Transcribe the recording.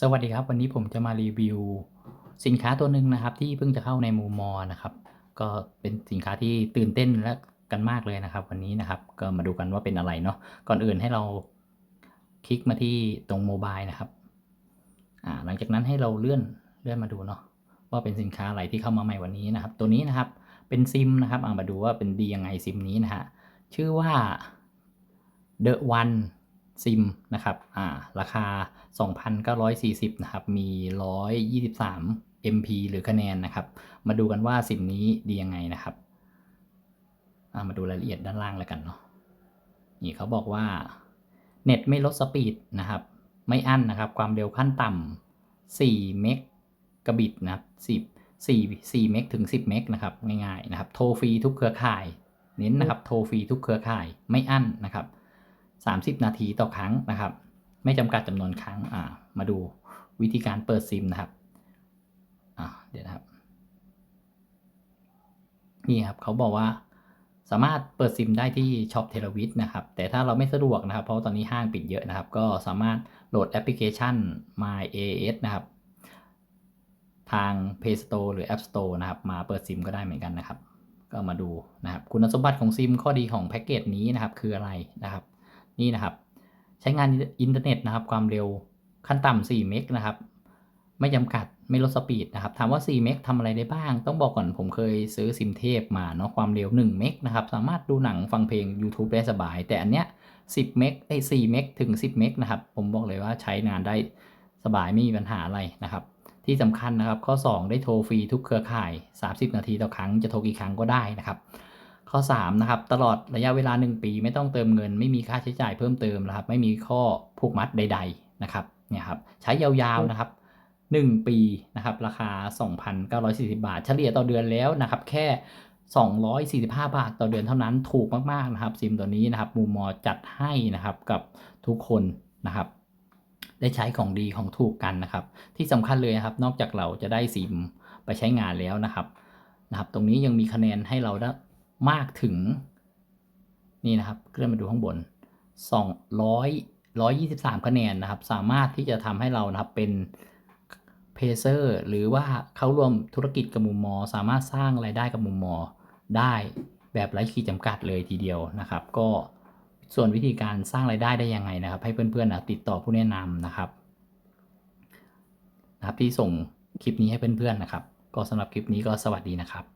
สวัสดีครับ วันนี้ผมจะมารีวิว สินค้าตัวหนึ่งนะครับ ที่เพิ่งจะเข้าในมูมอนะครับ ก็เป็นสินค้าที่ตื่นเต้นและกันมากเลยนะครับ วันนี้นะครับ ก็มาดูกันว่าเป็นอะไรเนาะก่อนอื่นให้เราคลิกมาที่ตรงโมบายนะครับอ่าหลังจากนั้นให้เราเลื่อนเลื่อนมาดูเนาะว่าเป็นสินค้าอะไรที่เข้ามาใหม่วันนี้นะครับ ตัวนี้นะครับเป็นซิมนะครับอ่ามาดูว่าเป็นดียังไงซิมนี้นะฮะชื่อว่า The One ซิมนะครับอ่าราคา 2,940นะครับมี 123 MP หรือคะแนนนะครับ มาดูกันว่าซิมนี้ดียังไงนะครับอ่ามาดูรายละเอียดด้านล่างแล้วกันเนาะนี่เขาบอกว่าเน็ตไม่ลดสปีดนะครับ ไม่อั้นนะครับ ความเร็วขั้นต่ำ4เมกกะบิตนะครับ10 4 4เมกถึง 10 เมกนะครับง่ายๆนะครับ โทรฟรีทุกเครือข่าย เน้นนะครับ โทรฟรีทุกเครือข่ายไม่อั้นนะครับ 30 นาทีต่อครั้งนะครับ ไม่จำกัดจำนวนครั้งมาดูวิธีการเปิดซิมนะครับเดี๋ยวนะครับนี่ครับเขาบอกว่าสามารถเปิดซิมได้ที่ช็อปเทเลวิทนะครับ แต่ถ้าเราไม่สะดวกนะครับ เพราะตอนนี้ห้างปิดเยอะนะครับ ก็สามารถโหลดแอปพลิเคชัน My AS นะครับ ทาง Play Store หรือ App Store นะครับ มาเปิดซิมก็ได้เหมือนกันนะครับ ก็มาดูนะครับ คุณสมบัติของซิมข้อดีของแพ็กเกจนี้นะครับ คืออะไรนะครับ นี่นะครับ ใช้งานอินเทอร์เน็ตนะครับ ความเร็วขั้นต่ำ4เมกนะครับ ไม่จำกัดไม่ลดสปีดนะครับถามว่า4เมกทำอะไรได้บ้าง ต้องบอกก่อนผมเคยซื้อซิมเทพมาเนาะความเร็ว1เมกนะครับ สามารถดูหนังฟังเพลง YouTube ได้สบาย แต่อันเนี้ย10เมกไอ้4เมกถึง 10เมกนะครับ ผมบอกเลยว่าใช้งานได้สบายไม่มีปัญหาอะไรนะครับ ที่สำคัญนะครับข้อ 2 ได้โทรฟรีทุกเครือข่าย 30 นาทีต่อครั้งจะโทรกี่ครั้งก็ได้นะครับ ข้อ3นะครับตลอดระยะเวลา 1 ปีไม่ต้องเติมเงิน ไม่มีค่าใช้จ่ายเพิ่มเติมนะครับไม่มีข้อผูกมัดใด ๆนะครับเนี่ยครับใช้ยาวๆนะครับ 1 ปีนะครับราคา 2,940 บาท เฉลี่ยต่อเดือนแล้วนะครับแค่ 245 บาทต่อเดือนเท่านั้นถูกมากๆนะครับซิมตัวนี้นะครับมูมอจัดให้นะครับกับทุกคนนะครับได้ใช้ของดีของถูกกันนะครับ ที่สำคัญเลยนะครับ นอกจากเราจะได้ซิมไปใช้งานแล้วนะครับนะครับ ตรงนี้ยังมีคะแนนให้เราได้ มากถึง นี่นะครับเลื่อนมาดูข้างบน 200 123 คะแนนนะครับ สามารถที่จะทำให้เรานะครับเป็นเพเซอร์หรือว่าเข้าร่วมธุรกิจกับมุมมอ สามารถสร้างรายได้กับมุมมอ ได้แบบไร้ขีดจำกัดเลยทีเดียวนะครับ ก็ส่วนวิธีการสร้างรายได้ได้ยังไงนะครับ ให้เพื่อนๆนะติดต่อผู้แนะนำนะครับนะครับ ที่ส่งคลิปนี้ให้เพื่อนๆนะครับ ก็สำหรับคลิปนี้ก็สวัสดีนะครับ